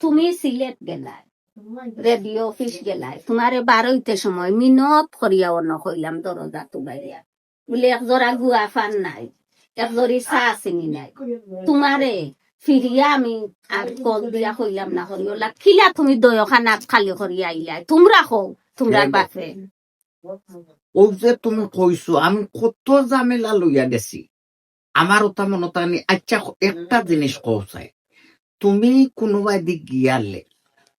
তুমি সিলেট গেলাই radio office গেলাই তোমারে বারোইতে সময় মিনত করিয়া অন্য কইলাম দরজা তুলাইয়া। বলে একজোড়া গুয়া ফান নাই একজোড়ি চাহ চিনি নাই। তোমারে ফিরিয়া আমি আর কল দিয়া কইলাম না করিওলা খিলা তুমি দয়খানা খালি করিয়া আইলাই। তোমরা কও তোমরা বাপে। ও যে তুমি কইছো আমি কত ঝামেলা লইয়া গেছি? আমার ওটা মনত আনি আচ্ছা একটা জিনিস কও চাই। তুমি কোনোবাই দিক গিয়ালে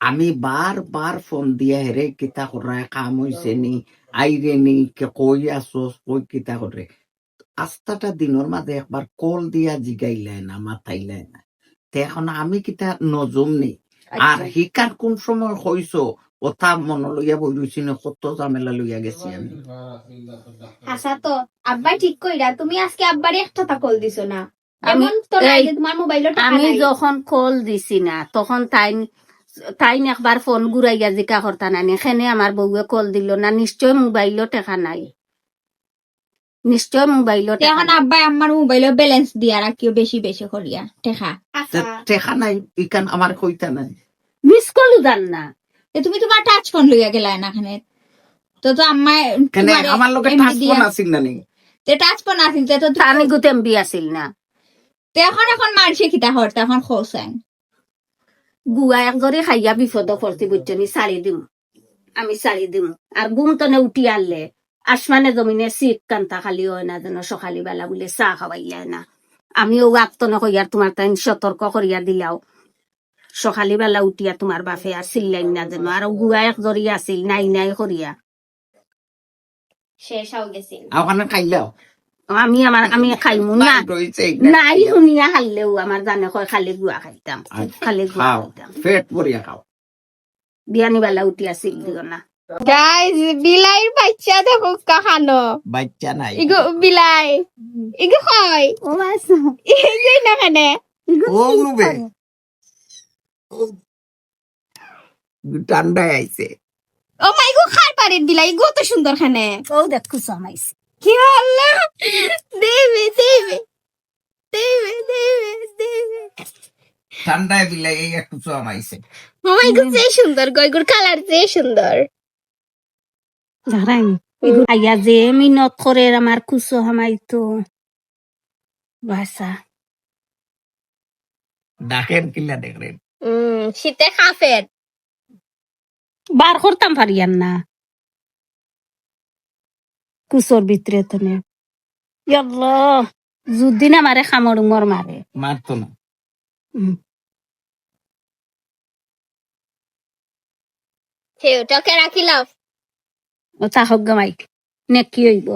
আমি বার বার ফোন দিয়া হেরে কিতা করায় কাম হইছে নি আইরে নি কে কই আসোস কই কিতা করে আস্তাটা দিনের মাঝে একবার কল দিয়া জিগাইলাই না মাথাইলাই না। তে এখন আমি কিতা নজম নি। আর শিকার কোন সময় হইছো কথা মন লইয়া বই রইছি না কত ঝামেলা লইয়া গেছি আমি। আচ্ছা তো আব্বাই ঠিক কইরা তুমি আজকে আব্বারে একটা কল দিছো না? আমি এমন তো নাই এই, যে তোমার মোবাইলে টাকা আমি নাই। যখন কল দিছি না তখন তাই তাইন একবার ফোন ঘুরাইয়া জিকা করতা নানি এখানে আমার বউয়ে কল দিল না নিশ্চয় মোবাইলও টেকা নাই। নিশ্চয় মোবাইলও এখন আব্বাই আমার মোবাইলে ব্যালেন্স দিয়া রাখিও বেশি বেশি করিয়া টেকা। দেখা নাই ইকান আমার কইতা নাই। মিস কলু জান না। তুমি তোমার টাচ ফোন লইয়া গেলা না খানে। তো তো আম্মাই আমার টাচ ফোন আছিল না নি? তে টাচ ফোন আছিল তে তো তানি গুতেম বি আছিল না। এখন এখন মারছে কিতা হরতে এখন খোসাইন গুয়া একজরে খাইয়া বিপদ পড়তি বুঝছনি শাড়ি দিম। আমি শাড়ি দিম। আর গুম তনে উঠি আনলে। আসমানে জমিনে শীত কান্তা খালি হয় না যেন সকালি বেলা বলে চাহ খাওয়াইলে না। আমিও আপতনে কইয়ার তোমার তাই সতর্ক করিয়া দিলাও। সকালি বেলা উঠিয়া তোমার বাপে আর চিল্লাইন না যেন আর গুয়া একজরি আছিল নাই নাই করিয়া শেষ হয়ে গেছে ওখানে খাইলাও আমি আমার আমি খাইমু না। নাই শুনিয়া খাইলেও আমার জানে কয় খালি গুয়া খাইতাম। খালি গুয়া খাইতাম। পেট ভরিয়া খাও। বিয়ানি বেলা উঠিয়া চিল দিও না। গাইস বিলাইর বাচ্চা দেখো কাহানো বাচ্চা নাই। ইগো বিলাই ইগো কই ও ইগো না খানে? ও নুবে ঠান্ডায় আইছে। ও মাই গো খার পারেন বিলাই ইগো তো সুন্দর খানে। ও দেখু সমাইছে কি আল্লাহ দেবে দেবে দেবে দেবে দেবে। ঠান্ডায় এই একটু চমাইছে ও মাই গো যে সুন্দর গয়গুর কালার যে সুন্দর। জারাই আইয়া যে মিনত করে আমার কুসো হামাইতো। বাসা। ডাকের কিল্লা দেখলেন। হুম শীতে খাফের। বার করতাম পারিয়ান না। কুসোর ভিতরে তনে ইয়াল্লাহ যুদিন আমারে খামড় উমর মারে মারতো না। হে ওটাকে রাখিলাম ও তাহক গামাই। নে কি হইব?